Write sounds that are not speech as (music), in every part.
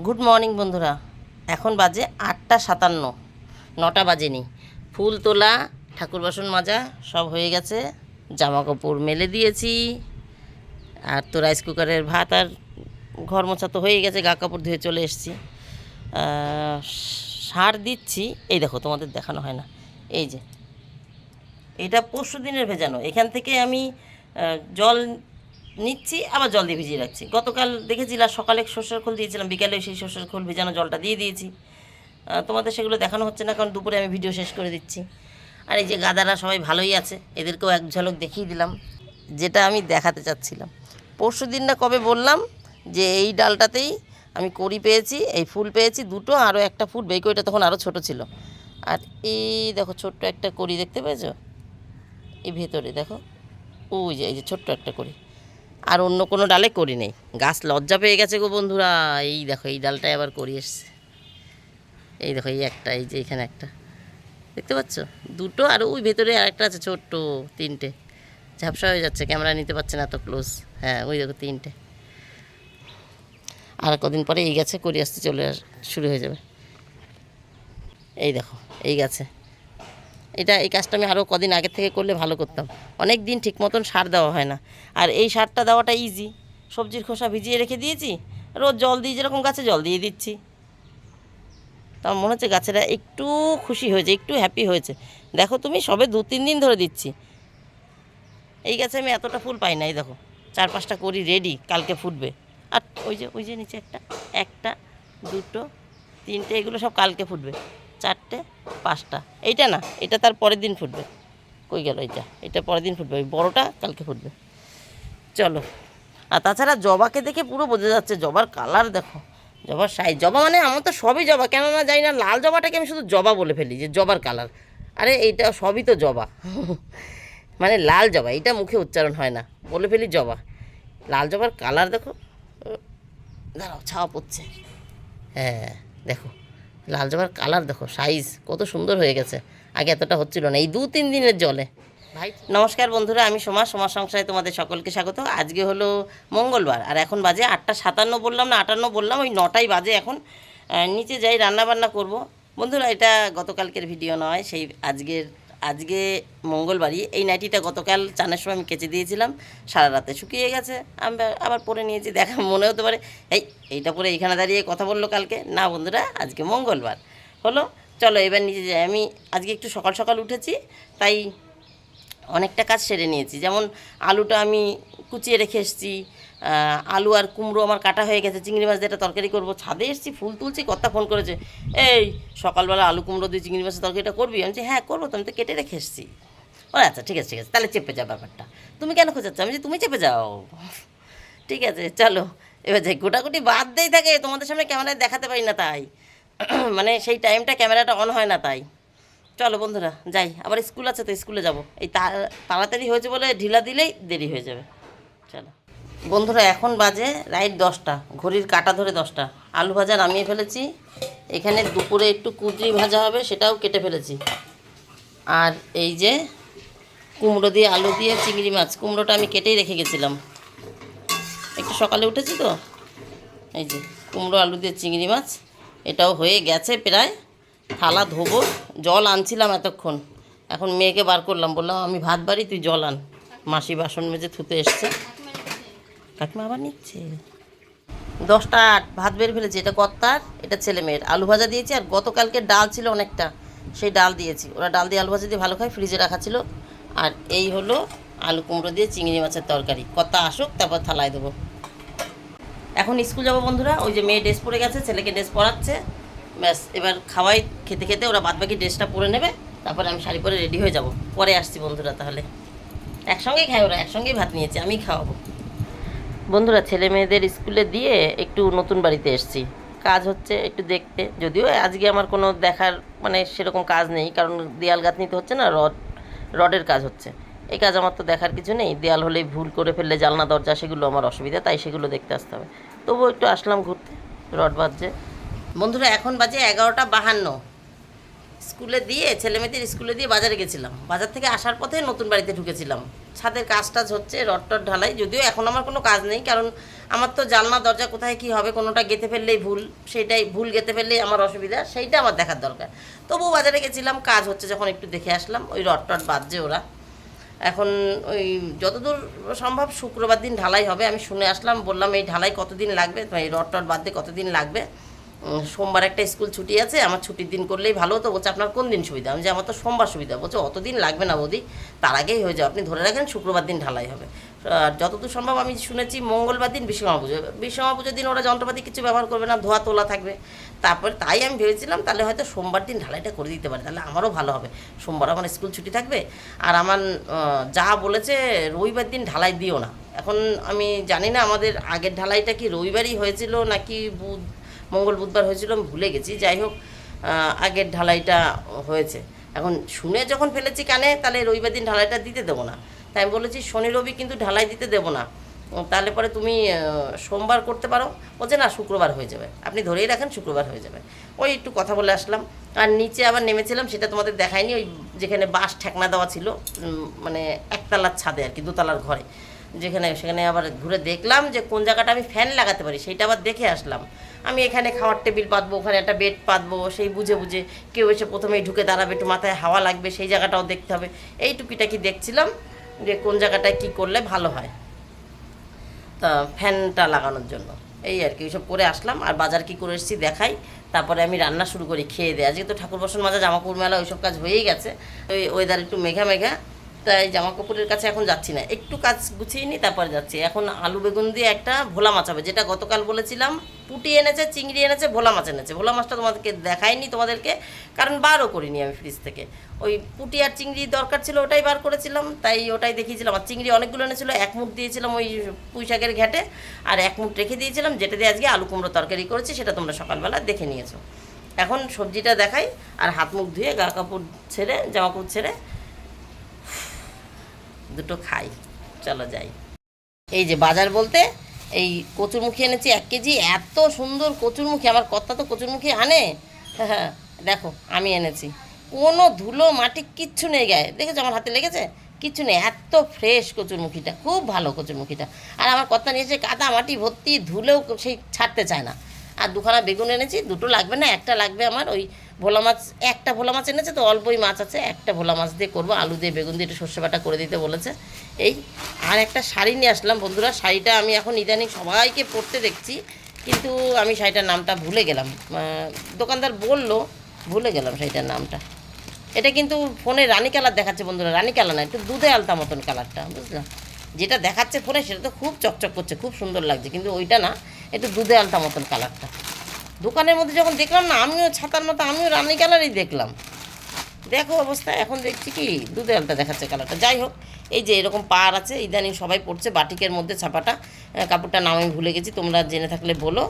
Good morning বন্ধুরা। এখন বাজে আটটা সাতান্ন, নটা বাজেনি। ফুল তোলা, ঠাকুর বাসন মাজা, সব হয়ে গেছে। জামা কাপড় মেলে দিয়েছি। আর তো রাইস কুকারের ভাত আর ঘর মোছা তো হয়ে গেছে, গা কাপড় ধুয়ে চলে এসেছি। সার দিচ্ছি। এই দেখো, তোমাদের দেখানো হয় না। এই যে, এটা পরশু দিনের ভেজানো। এখান থেকে আমি জল নিচ্ছি, আবার জল দিয়ে ভিজিয়ে রাখছি। গতকাল দেখেছিলাম সকালে সর্ষের খোল দিয়েছিলাম বিকালে সেই সর্ষের খোল ভিজানো জলটা দিয়ে দিয়েছি। তোমাদের সেগুলো দেখানো হচ্ছে না, কারণ দুপুরে আমি ভিডিও শেষ করে দিচ্ছি। আর এই যে গাদারা সবাই ভালোই আছে, এদেরকেও এক ঝলক দেখিয়ে দিলাম, যেটা আমি দেখাতে চাচ্ছিলাম। পরশু দিন না কবে বললাম যে এই ডালটাতেই আমি কড়ি পেয়েছি, এই ফুল পেয়েছি, দুটো, আরও একটা ফুল বেকইটা তখন আরও ছোট ছিল। আর এই দেখো, ছোট্ট একটা কড়ি দেখতে পেয়েছ? এই ভেতরে দেখো, ওই যে, এই যে ছোট্ট একটা করি আর অন্য কোনো ডালে করি নেই। গাছ লজ্জা পেয়ে গেছে গো বন্ধুরা। এই দেখো, এই ডালটাই আবার করি এসছে। এই দেখো, এই একটা, এই যে এখানে একটা। দেখতে পাচ্ছ? দুটো আর ওই ভেতরে আর একটা আছে, ছোট্ট তিনটে। ঝাপসা হয়ে যাচ্ছে, ক্যামেরা নিতে পারছে না এত ক্লোজ হ্যাঁ ওই দেখো, তিনটে। আর কদিন পরে এই গাছে করি আসতে চলে শুরু হয়ে যাবে। এই দেখো, এই গাছে। এটা এই কাজটা আমি আরও কদিন আগের থেকে করলে ভালো করতাম। অনেক দিন ঠিক মতন সার দেওয়া হয় না। আর এই সারটা দেওয়াটা ইজি সবজির খোসা ভিজিয়ে রেখে দিয়েছি, রোজ জল দিয়ে যেরকম গাছে জল দিয়ে দিচ্ছি। তা মনে হচ্ছে গাছেরা একটু খুশি হয়েছে, একটু হ্যাপি হয়েছে। দেখো তুমি, সবে দু তিন দিন ধরে দিচ্ছি। এই গাছে আমি এতটা ফুল পাই না এই দেখো। চার পাঁচটা করি রেডি কালকে ফুটবে। আর ওই যে ওই যে নিচে একটা একটা, দুটো, তিনটে, এগুলো সব কালকে ফুটবে। চারটে, পাঁচটা। এইটা না, এটা তার পরের দিন ফুটবে। কই গেল এটা এটা পরের দিন ফুটবে, ওই বড়োটা কালকে ফুটবে। চলো। আর তাছাড়া জবাকে দেখে পুরো বোঝা যাচ্ছে, জবার কালার দেখো। জবার সাইজ জবা মানে আমার তো সবই জবা, কেননা জানি না, লাল জবাটাকে আমি শুধু জবা বলে ফেলি, যে জবার কালার। আরে এইটা সবই তো জবা। মানে লাল জবা এটা মুখে উচ্চারণ হয় না, বলে ফেলি জবা। লাল জবার কালার দেখো। দাঁড়াও, ছাওয়া পড়ছে। হ্যাঁ দেখো। লাল জবার কালার দেখো সাইজ কত সুন্দর হয়ে গেছে। আগে এতটা হচ্ছিল না এই দু তিন দিনের জলে। ভাই নমস্কার বন্ধুরা আমি সোমা সোমা সংসারে তোমাদের সকলকে স্বাগত। আজকে হলো মঙ্গলবার আর এখন বাজে আটটা সাতান্ন বললাম না আটান্ন বললাম ওই নটাই বাজে এখন। নিচে যাই রান্নাবান্না করব। বন্ধুরা এটা গতকালকের ভিডিও নয় সেই আজকের আজকে মঙ্গলবারই এই নাইটিটা গতকাল চানের সময় আমি কেচে দিয়েছিলাম, সারা রাতে শুকিয়ে গেছে। আমি আবার পরে নিয়েছি, দেখা মনে হতে পারে, এই, এইটা পরে এইখানে দাঁড়িয়ে কথা বলল কালকে। না বন্ধুরা, আজকে মঙ্গলবার। হলো, চলো এবার নিচে যাই। আমি আজকে একটু সকাল সকাল উঠেছি, তাই অনেকটা কাজ সেরে নিয়েছি। যেমন আলুটা আমি কুচিয়ে রেখে এসেছি আলু আর কুমড়ো আমার কাটা হয়ে গেছে চিংড়ি মাছ দিয়ে তরকারি করব। ছাদে এসেছি ফুল তুলছি কর্তা ফোন করেছে এই সকালবেলা আলু কুমড়ো দিয়ে চিংড়ি মাছের তরকারিটা করবি? আমি বলছি, হ্যাঁ করব তো আমি তো কেটে রেখে এসেছি। ও আচ্ছা ঠিক আছে ঠিক আছে তাহলে চেপে যাও ব্যাপারটা। তুমি কেন খোঁজাচ্ছ? আমি যে তুমি চেপে যাও। ঠিক আছে চলো এবার যাই গোটাগুটি বাদ দেই থাকে তোমাদের সামনে ক্যামেরায় দেখাতে পারি না তাই। (clears throat) মানে সেই টাইমটা ক্যামেরাটা অন হয় না তাই। চলো বন্ধুরা যাই আবার স্কুল আছে তো স্কুলে যাব। এই তাড়াতাড়ি হয়েছে বলে ঢিলা দিলেই দেরি হয়ে যাবে। চলো। বন্ধুরা, এখন বাজে রাইট দশটা। ঘড়ির কাটা ধরে দশটা। আলু ভাজা নামিয়ে ফেলেছি। এখানে দুপুরে একটু কুদরি ভাজা হবে, সেটাও কেটে ফেলেছি। আর এই যে কুমড়ো দিয়ে আলু দিয়ে চিংড়ি মাছ, কুমড়োটা আমি কেটেই রেখে গেছিলাম। একটু সকালে উঠেছি তো? এই যে কুমড়ো, আলু দিয়ে চিংড়ি মাছ, এটাও হয়ে গেছে প্রায়। থালা, ধোবো, জল আনছিলাম এতক্ষণ। এখন মেয়েকে বার করলাম, বললাম, আমি ভাত বাড়ি, তুই জল আন। মাসি বাসন মেজে থুতে এসছে। কাকিমা আবার নিচ্ছে? দশটা আট, ভাত বের ফেলেছি, এটা কর্তার, এটা ছেলে মেয়ের। আলু ভাজা দিয়েছি আর গতকালকে ডাল ছিল অনেকটা, সেই ডাল দিয়েছি। ওরা ডাল দিয়ে আলু ভাজা দিয়ে ভালো খায় ফ্রিজে রাখা ছিল। আর এই হলো আলু কুমড়ো দিয়ে চিংড়ি মাছের তরকারি। কর্তা আসুক, তারপর থালায় দেবো। এখন স্কুল যাব বন্ধুরা, ওই যে মেয়ে ড্রেস পরে গেছে, ছেলেকে ড্রেস পরাচ্ছে। ব্যাস, এবার খাওয়াই খেতে খেতে ওরা বাদবাকি ড্রেসটা পরে নেবে, তারপরে আমি শাড়ি পরে রেডি হয়ে যাব। পরে আসছি বন্ধুরা তাহলে। একসঙ্গেই খাই ওরা, একসঙ্গেই ভাত নিয়েছে আমি খাওয়াবো। বন্ধুরা, ছেলে মেয়েদের স্কুলে দিয়ে একটু নতুন বাড়িতে এসেছি। কাজ হচ্ছে একটু দেখতে। যদিও আজকে আমার কোনো দেখার মানে সেরকম কাজ নেই, কারণ দেয়াল গাঁথনিতে হচ্ছে না, রড, রডের কাজ হচ্ছে। এই কাজ আমার তো দেখার কিছু নেই। দেয়াল হলেই ভুল করে ফেললে জালনা দরজা, সেগুলো আমার অসুবিধা, তাই সেগুলো দেখতে আসতে হবে। তবুও একটু আসলাম ঘুরতে, রড বাজছে বন্ধুরা, এখন বাজে এগারোটা বাহান্ন। স্কুলে দিয়ে, ছেলে মেয়েদের স্কুলে দিয়ে বাজারে গেছিলাম। বাজার থেকে আসার পথে নতুন বাড়িতে ঢুকেছিলাম। ছাদের কাজ টাজ হচ্ছে, রড টড ঢালাই। যদিও এখন আমার কোনো কাজ নেই, কারণ আমার তো জানলা, দরজা কোথায় কি হবে, কোনোটা গেতে ফেললেই ভুল সেটাই ভুল গেতে ফেললেই আমার অসুবিধা, সেইটা আমার দেখার দরকার। তবুও বাজারে গেছিলাম, কাজ হচ্ছে যখন একটু দেখে আসলাম, ওই রড টড বাজছে ওরা। এখন ওই যতদূর সম্ভব শুক্রবার দিন ঢালাই হবে, আমি শুনে আসলাম, বললাম, এই ঢালাই কতদিন লাগবে? এই রড টড বাদ দিয়ে কতদিন লাগবে? সোমবার একটা স্কুল ছুটি আছে, আমার ছুটির দিন করলেই ভালো হতো। বলছে, আপনার কোন দিন সুবিধা? আমি যে আমার তো সোমবার সুবিধা। বলছে অত দিন লাগবে না বৌদি, তার আগেই হয়ে যাবে। আপনি ধরে রাখেন, শুক্রবার দিন ঢালাই হবে। আর যতদূর সম্ভব আমি শুনেছি, মঙ্গলবার দিন বিশ্বকর্মা পুজো বিশ্বকর্মা পুজোর দিন ওরা যন্ত্রপাতি কিছু ব্যবহার করবে না, ধোয়া তোলা থাকবে। তারপরে তাই আমি ভেবেছিলাম, তাহলে হয়তো সোমবার দিন ঢালাইটা করে দিতে পারে, তাহলে আমারও ভালো হবে। সোমবার আমার স্কুল ছুটি থাকবে, আর আমার যা বলেছে, রবিবার দিন ঢালাই দিও না। এখন আমি জানি না, আমাদের আগের ঢালাইটা কি রবিবারই হয়েছিল, নাকি বুধ মঙ্গল বুধবার হয়েছিল, আমি ভুলে গেছি। যাই হোক আগের ঢালাইটা হয়েছে। এখন শুনে যখন ফেলেছি কানে, তাহলে রবিবার দিন ঢালাইটা দিতে দেবো না। তাই আমি বলেছি, শনি রবি কিন্তু ঢালাই দিতে দেবো না। তাহলে পরে তুমি সোমবার করতে পারো। বলছে, না, শুক্রবার হয়ে যাবে। আপনি ধরেই রাখেন, শুক্রবার হয়ে যাবে। ওই একটু কথা বলে আসলাম। আর নিচে আবার নেমেছিলাম, সেটা তোমাদের দেখায়নি ওই যেখানে বাঁশ ঠেকনা দেওয়া ছিল মানে একতলার ছাদে আর কি, দোতলার ঘরে। যেখানে, সেখানে আবার ঘুরে দেখলাম যে কোন জায়গাটা আমি ফ্যান লাগাতে পারি, সেইটা আবার দেখে আসলাম। আমি এখানে খাওয়ার টেবিল পাতবো, ওখানে একটা বেড পাতবো, সেই বুঝে বুঝে কেউ এসে প্রথমেই ঢুকে দাঁড়াবে, একটু মাথায় হাওয়া লাগবে, সেই জায়গাটাও দেখতে হবে। এই টুকিটাকি দেখছিলাম, যে কোন জায়গাটায় কি করলে ভালো হয়। তা ফ্যানটা লাগানোর জন্য। এই আর কি, ওইসব করে আসলাম। আর বাজার কি করে এসেছি দেখাই। তারপরে আমি রান্না শুরু করি, খেয়ে দেয়। আজকে তো ঠাকুর বসন মাজা জামা কাপড় মেলা, ওইসব কাজ হয়েই গেছে। ওই ওয়েদার একটু মেঘা মেঘা। তাই জামা কাপড়ের কাছে এখন যাচ্ছি না। একটু কাজ গুছিয়ে নিই, তারপরে যাচ্ছি। এখন আলু বেগুন দিয়ে একটা ভোলা মাছ হবে, যেটা গতকাল বলেছিলাম, পুটি এনেছে, চিংড়ি এনেছে, ভোলা মাছ এনেছে। ভোলা মাছটা তোমাদেরকে দেখাইনি তোমাদেরকে, কারণ বারও করিনি আমি ফ্রিজ থেকে। ওই পুটি আর চিংড়ি দরকার ছিল, ওটাই বার করেছিলাম, তাই ওটাই দেখিয়েছিলাম। আর চিংড়ি অনেকগুলো এনেছিল, এক মুঠ দিয়েছিলাম ওই পুঁই শাকের ঘ্যাটে, আর এক মুঠ রেখে দিয়েছিলাম, যেটা দিয়ে আজকে আলু কুমড়ো তরকারি করেছি, সেটা তোমরা সকালবেলা দেখে নিয়েছো। এখন সবজিটা দেখাই, আর হাত মুখ ধুয়ে গা কাপড় ছেড়ে জামা কাপড় ছেড়ে দুটো খাই, চলো যাই। এই যে বাজার বলতে, এই কচুরমুখী এনেছি এক কেজি, এত সুন্দর কচুরমুখী, আমার কর্তা তো কচুরমুখী আনে। হ্যাঁ (laughs) দেখো, আমি এনেছি। কোনো ধুলো, মাটি কিচ্ছু নেই গায়ে। দেখেছ আমার হাতে লেগেছে? কিচ্ছু নেই, এত ফ্রেশ কচুরমুখীটা, খুব ভালো কচুরমুখীটা। আর আমার কর্তা নিয়েছে কাদা, মাটি, ভর্তি, ধুলেও সেই ছাড়তে চায় না। আর দুখানা বেগুন এনেছি, দুটো লাগবে না, একটা লাগবে আমার ওই ভোলা মাছ, একটা ভোলা মাছ এনেছে তো, অল্পই মাছ আছে, একটা ভোলা মাছ দিয়ে করব, আলু দিয়ে, বেগুন দিয়ে, একটু সর্ষে বাটা করে দিতে বলেছে। এই, আর একটা শাড়ি নিয়ে আসলাম বন্ধুরা, শাড়িটা আমি এখন ইদানিং সবাইকে পরতে দেখছি, কিন্তু আমি শাড়িটার নামটা ভুলে গেলাম। দোকানদার বলল, ভুলে গেলাম শাড়িটার নামটা। এটা কিন্তু ফোনে রানী কালার দেখাচ্ছে বন্ধুরা, রানী কালার না, একটু দুধে আলতা মতন কালারটা বুঝলাম যেটা দেখাচ্ছে ফোনে, সেটা তো খুব চকচক করছে, খুব সুন্দর লাগছে, কিন্তু ওইটা না, একটু দুধে আলতা মতন কালারটা। দোকানের মধ্যে যখন দেখলাম না, আমিও ছাতার মতো, আমিও রানি কালারই দেখলাম। দেখো অবস্থা, এখন দেখছি কি দুধে আলতা দেখাচ্ছে কালারটা যাই হোক, এই যে এরকম পার আছে, ইদানিং সবাই পড়ছে বাটিকের মধ্যে ছাপাটা। কাপড়টা নাম আমি ভুলে গেছি, তোমরা জেনে থাকলে বলো।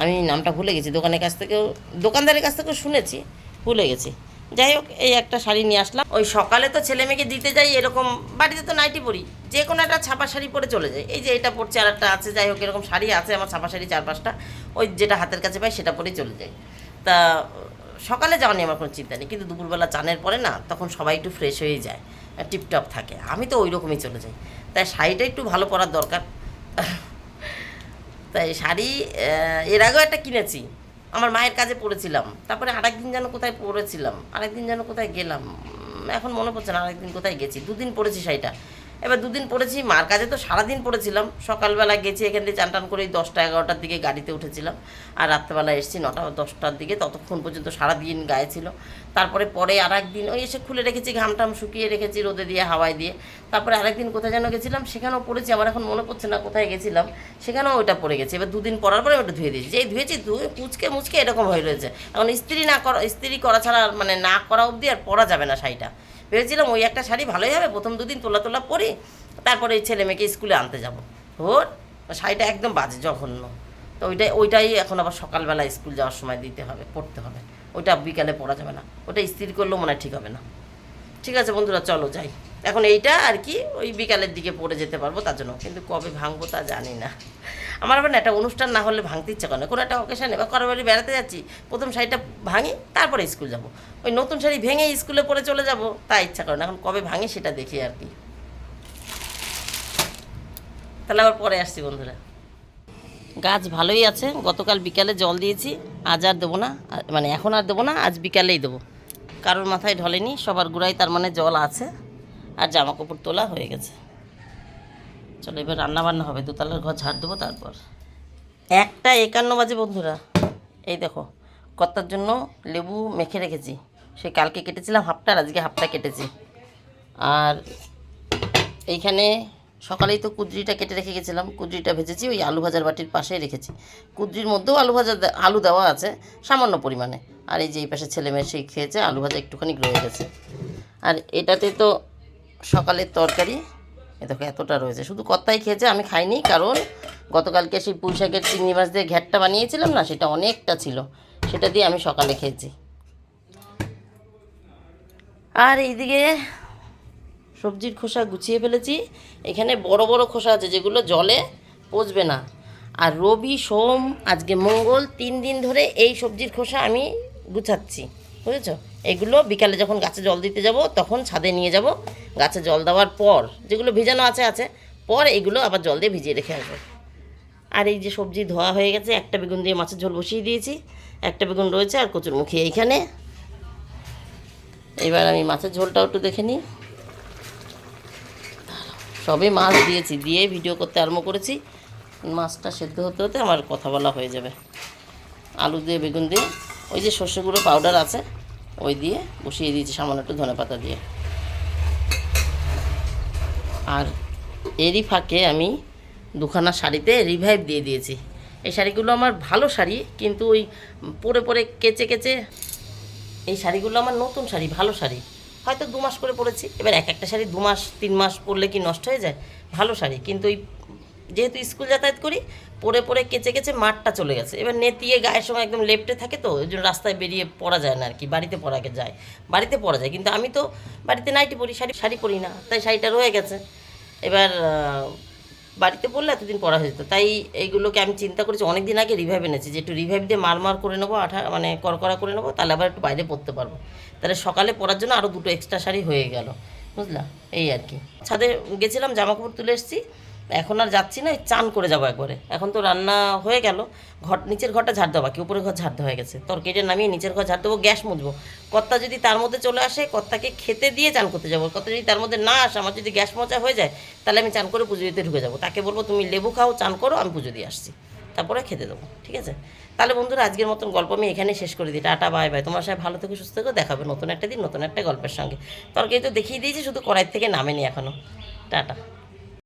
আমি নামটা ভুলে গেছি, দোকানের কাছ থেকেও, দোকানদারের কাছ থেকেও শুনেছি, ভুলে গেছি। যাই হোক, এই একটা শাড়ি নিয়ে আসলাম। ওই সকালে তো ছেলে মেয়েকে দিতে যাই, এরকম বাড়িতে তো নাইটি পরি। যে কোনো একটা ছাপা শাড়ি পরে চলে যায় এই যে এটা পরছে আর একটা আছে, যাই হোক, এরকম শাড়ি আছে আমার ছাপা শাড়ি চার পাঁচটা। ওই যেটা হাতের কাছে পাই সেটা পরেই চলে যায় তা সকালে যাওয়া নিয়ে আমার কোনো চিন্তা নেই। কিন্তু দুপুরবেলা চানের পরে না, তখন সবাই একটু ফ্রেশ হয়ে যায় টিপটপ থাকে। আমি তো ওই রকমই চলে যাই। তাই শাড়িটা একটু ভালো পরার দরকার। তাই শাড়ি এর আগেও একটা কিনেছি। আমার মায়ের কাজে পড়েছিলাম। তারপরে আরেকদিন যেন কোথায় পড়েছিলাম, আরেকদিন যেন কোথায় গেলাম। এখন মনে পড়ছে না আরেকদিন কোথায় গেছি। দুদিন পড়েছি শাড়িটা। এবার দুদিন পড়েছি, মার কাজে তো সারাদিন পড়েছিলাম। সকালবেলা গেছি, এখান থেকে চান টান করে দশটা এগারোটার দিকে গাড়িতে উঠেছিলাম। আর রাত্রেবেলা এসেছি নটা, দশটার দিকে, ততক্ষণ পর্যন্ত সারাদিন গায়ে ছিল। তারপরে পরে আর একদিন ওই এসে খুলে রেখেছি ঘাম টাম শুকিয়ে রেখেছি রোদে দিয়ে, হাওয়ায় দিয়ে। তারপরে আরেকদিন কোথায় যেন গেছিলাম, সেখানেও পড়েছি, আমার এখন মনে পড়ছে না কোথায় গেছিলাম, সেখানেও ওইটা পড়ে গেছে। এবার দুদিন পরার পরে ওটা ধুয়ে দিয়েছি। যেই ধুয়েছি, ধুয়ে কুচকে মুচকে এরকম হয়ে রয়েছে। এখন ইস্ত্রি না করা, ইস্ত্রি করা ছাড়া মানে না করা অবধি আর পরা যাবে না শাড়িটা। ভেবেছিলাম ওই একটা শাড়ি ভালোই হবে, প্রথম দুদিন তোলা তোলা পরি তারপরে ওই ছেলে মেয়েকে স্কুলে আনতে যাব। ভোর শাড়িটা একদম বাজে জঘন্য। তো ওইটাই ওইটাই এখন আবার সকালবেলা স্কুল যাওয়ার সময় দিতে হবে, পড়তে হবে। ওইটা বিকালে পড়া যাবে না। ওটা স্থির করলেও মনে ঠিক হবে না। ঠিক আছে বন্ধুরা, চলো যাই। এখন এইটা আর কি, ওই বিকালের দিকে পড়ে যেতে পারব তার জন্য। কিন্তু কবে ভাঙবো তা জানি না। আমার আবার একটা অনুষ্ঠান না হলে ভাঙতে ইচ্ছা করে না। কোনো একটা অকেশানে বা কারও বাড়ি বেড়াতে যাচ্ছি, প্রথম শাড়িটা ভাঙি, তারপরে স্কুল যাব। ওই নতুন শাড়ি ভেঙে স্কুলে পরে চলে যাব, তা ইচ্ছা করে না। এখন কবে ভাঙে সেটা দেখি আর কি। তাহলে আবার পরে আসছি বন্ধুরা। গাছ ভালোই আছে, গতকাল বিকালে জল দিয়েছি, আজ আর দেবো না মানে এখন আর দেবো না, আজ বিকালেই দেবো। কারোর মাথায় ঢলেনি, সবার গুড়াই তার মানে জল আছে। আর জামা কাপড় তোলা হয়ে গেছে। চলো এবার রান্না বান্না হবে, দোতলার ঘর ঝাড় দেবো তারপর। একটা একান্ন বাজে বন্ধুরা, এই দেখো, কর্তার জন্য লেবু মেখে রেখেছি। সে কালকে কেটেছিলাম হাফটা আর আজকে হাফটা কেটেছি। আর এইখানে সকালেই তো কুদ্রিটা কেটে রেখে গেছিলাম, কুদ্রিটা ভেজেছি, ওই আলু ভাজার বাটির পাশেই রেখেছি। কুদ্রির মধ্যেও আলু ভাজা আলু দেওয়া আছে, সামান্য পরিমাণে। আর এই যে এই পাশে ছেলে মেয়ে সেই খেয়েছে, আলু ভাজা একটুখানি রয়ে গেছে। আর এটাতে তো সকালের তরকারি। এ দেখো এতটা রয়েছে। শুধু কত্তাই খেয়েছে, আমি খাইনি, কারণ গতকালকে সেই পুঁই শাকের চিংড়ি মাছ দিয়ে ঘ্যাটটা বানিয়েছিলাম না, সেটা অনেকটা ছিল। সেটা দিয়ে আমি সকালে খেয়েছি। আর এইদিকে সবজির খোসা গুছিয়ে ফেলেছি। এখানে বড় বড় খোসা আছে, যেগুলো জলে পচবে না। আর রবি, সোম, আজকে মঙ্গল, তিন দিন ধরে এই সবজির খোসা আমি গুছাচ্ছি। বুঝেছ? এগুলো বিকালে যখন গাছে জল দিতে যাব, তখন ছাদে নিয়ে যাব। গাছে জল দেওয়ার পর, যেগুলো ভিজানো আছে আছে, পর এগুলো আবার জল দিয়ে ভিজিয়ে রেখে আসব। আর এই যে সবজি ধোয়া হয়ে গেছে, একটা বেগুন দিয়ে মাছের ঝোল বসিয়ে দিয়েছি। একটা বেগুন রয়েছে আর কচুর মুখী এইখানে। এবার আমি মাছের ঝোলটাও একটু দেখে নিই। সবে মাছ দিয়েছি, দিয়ে ভিডিও করতে আরম্ভ করেছি। মাছটা সেদ্ধ হতে হতে আমার কথা বলা হয়ে যাবে। আলু দিয়ে, বেগুন দিয়ে, ওই যে সর্ষে গুঁড়ো পাউডার আছে। ওই দিয়ে বসিয়ে দিয়েছি সামান্য একটু ধনে পাতা দিয়ে। আর এরই ফাঁকে আমি দুখানা শাড়িতে রিভাইভ দিয়ে দিয়েছি। এই শাড়িগুলো আমার ভালো শাড়ি, কিন্তু ওই পরে পরে কেচে কেচে এই শাড়িগুলো আমার নতুন শাড়ি, ভালো শাড়ি। হয়তো দু মাস করে পরেছি, এবার এক একটা শাড়ি দু মাস, তিন মাস পরলে কি নষ্ট হয়ে যায়? ভালো শাড়ি, কিন্তু ওই যেহেতু স্কুল যাতায়াত করি পরে পরে কেচে কেচে মাঠটা চলে গেছে। এবার নেতিয়ে গায়ের সময় একদম লেপটে থাকে তো, ওই জন্য রাস্তায় বেরিয়ে পরা যায় না আর কি বাড়িতে পরাকে যায়, বাড়িতে পরা যায়। কিন্তু আমি তো বাড়িতে নাইটি পরি, শাড়ি শাড়ি পরি না, তাই শাড়িটা রয়ে গেছে। এবার বাড়িতে পড়লে এতদিন পড়া হয়ে যেত। তাই এইগুলোকে আমি চিন্তা করেছি অনেক দিন আগে রিভাইভ এনেছি যে একটু রিভাইভ দিয়ে মারমার করে নেব, আঠা মানে করকরা করে নেব, তাহলে আবার একটু বাইরে পড়তে পারব। তাহলে সকালে পরার জন্য আরও দুটো এক্সট্রা শাড়ি হয়ে গেল, বুঝলা? এই আর কি ছাদে গেছিলাম জামা কাপড় তুলে এসেছি। এখন আর যাচ্ছি না চান করে যাব একবারে। এখন তো রান্না হয়ে গেল, ঘর, নিচের ঘরটা ঝাড় দেওয়া বাকি উপরের ঘর ঝাড় দেওয়া হয়ে গেছে। তরকারিটা নামিয়ে নিচের ঘর ঝাড় দেবো, গ্যাস মুছবো। কর্তা যদি তার মধ্যে চলে আসে, কর্তাকে খেতে দিয়ে চান করতে যাব। কর্তা যদি তার মধ্যে না আসে, আমার যদি গ্যাস মোচা হয়ে যায়, তাহলে আমি চান করে পুজো দিতে ঢুকে যাব। তাকে বলব, তুমি লেবু খাও, চান করো, আমি পুজো দিয়ে আসছি। তারপরে খেতে দেবো, ঠিক আছে? তাহলে বন্ধুরা, আজকের মতন গল্প আমি এখানেই শেষ করে দিই। Tata, bye bye. তোমার সাথে ভালো থেকে, সুস্থ থেকে। দেখাবে নতুন একটা দিন, নতুন একটা গল্পের সঙ্গে। তরকারি তো দেখিয়ে দিয়েছি, শুধু কড়াই থেকে নামেনি এখনও টাটা।